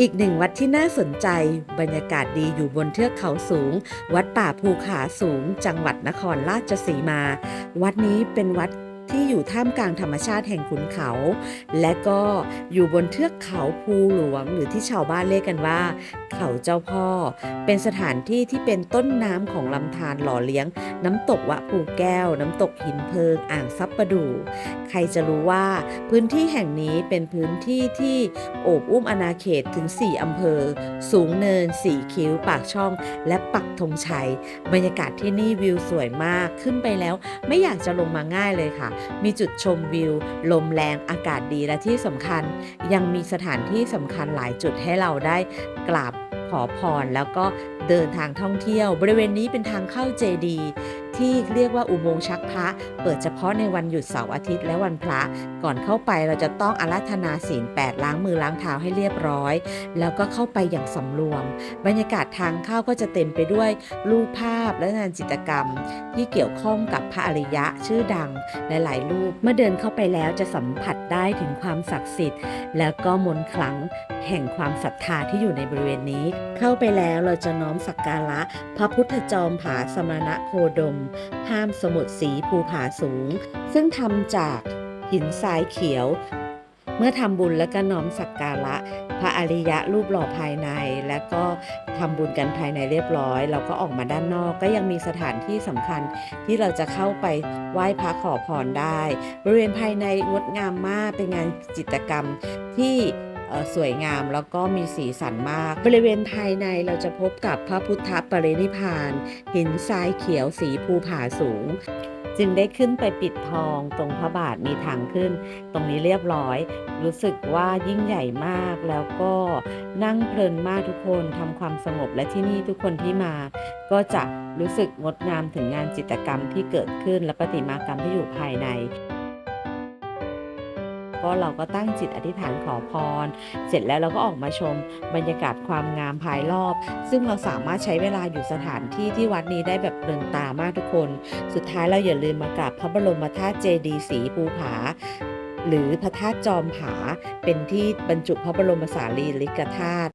อีกหนึ่งวัดที่น่าสนใจ บรรยากาศดีอยู่บนเทือกเขาสูง วัดป่าภูขาสูง จังหวัดนครราชสีมา วัดนี้เป็นวัด ที่อยู่ท่ามกลางธรรมชาติแห่งขุนเขา และก็อยู่บนเทือกเขาภูหลวง หรือที่ชาวบ้านเรียกกันว่า เขาเจ้าพ่อ เป็นสถานที่ที่เป็นต้นน้ำของลำธารหล่อเลี้ยง น้ำตกวะภูแก้ว น้ำตกหินเพิง อ่างซับประดู ใครจะรู้ว่าพื้นที่แห่งนี้เป็นพื้นที่ที่โอบอุ้มอาณาเขตถึง 4อำเภอ สูงเนิน4คิ้ว ปากช่อง และปักธงชัย บรรยากาศที่นี่วิวสวยมาก ขึ้นไปแล้วไม่อยากจะลงมาง่ายเลยค่ะมีจุดชมวิว ลมแรงอากาศดีและที่สำคัญ ยังมีสถานที่สำคัญหลายจุดให้เราได้กราบขอพรแล้วก็เดินทางท่องเที่ยว บริเวณนี้เป็นทางเข้าเจดี ที่เรียกว่าอุโมงค์ชักพระ เปิดเฉพาะในวันหยุดเสาร์อาทิตย์และวันพระ ก่อนเข้าไปเราจะต้องอาราธนาศีลแปดล้างมือล้างเท้าให้เรียบร้อย แล้วก็เข้าไปอย่างสำรวม บรรยากาศทางเข้าก็จะเต็มไปด้วยรูปภาพและงานจิตรกรรม ที่เกี่ยวข้องกับพระอริยะชื่อดังหลายๆรูป เมื่อเดินเข้าไปแล้วจะสัมผัสได้ถึงความศักดิ์สิทธิ์ แล้วก็มนต์ขลังแห่งความศรัทธาที่อยู่ในบริเวณนี้ เข้าไปแล้วเราจะน้อมสักการะพระพุทธจอมผาสมณะโคดมห้ามสมุทรสีภูผาสูง ซึ่งทำจากหินทรายเขียว เมื่อทำบุญแล้วก็น้อมสักการะ พระอริยะรูปหล่อภายใน แล้วก็ทำบุญกันภายในเรียบร้อย เราก็ออกมาด้านนอกก็ยังมีสถานที่สำคัญที่เราจะเข้าไปไหว้พระขอพรได้ บริเวณภายในงดงามมากเป็นงานจิตรกรรมที่ สวยงามแล้วก็มีสีสันมาก บริเวณภายในเราจะพบกับพระพุทธปรินิพานหินทรายเขียวสีภูผาสูง จึงได้ขึ้นไปปิดทองตรงพระบาทมีทางขึ้น ตรงนี้เรียบร้อย รู้สึกว่ายิ่งใหญ่มากแล้วก็นั่งเพลินมากทุกคนทำความสงบและที่นี่ทุกคนที่มา ก็จะรู้สึกงดงามถึงงานจิตรกรรมที่เกิดขึ้นและประติมากรรมที่อยู่ภายใน ก็เราก็ตั้งจิตอธิษฐานขอพร เสร็จแล้วเราก็ออกมาชมบรรยากาศความงามภายรอบ ซึ่งเราสามารถใช้เวลาอยู่สถานที่ที่วัดนี้ได้แบบเดินตามากทุกคน สุดท้ายเราอย่าลืมมากราบพระบรมธาตุเจดีย์สีภูผาหรือพระธาตุจอมผาเป็นที่บรรจุพระบรมสารีริกธาตุ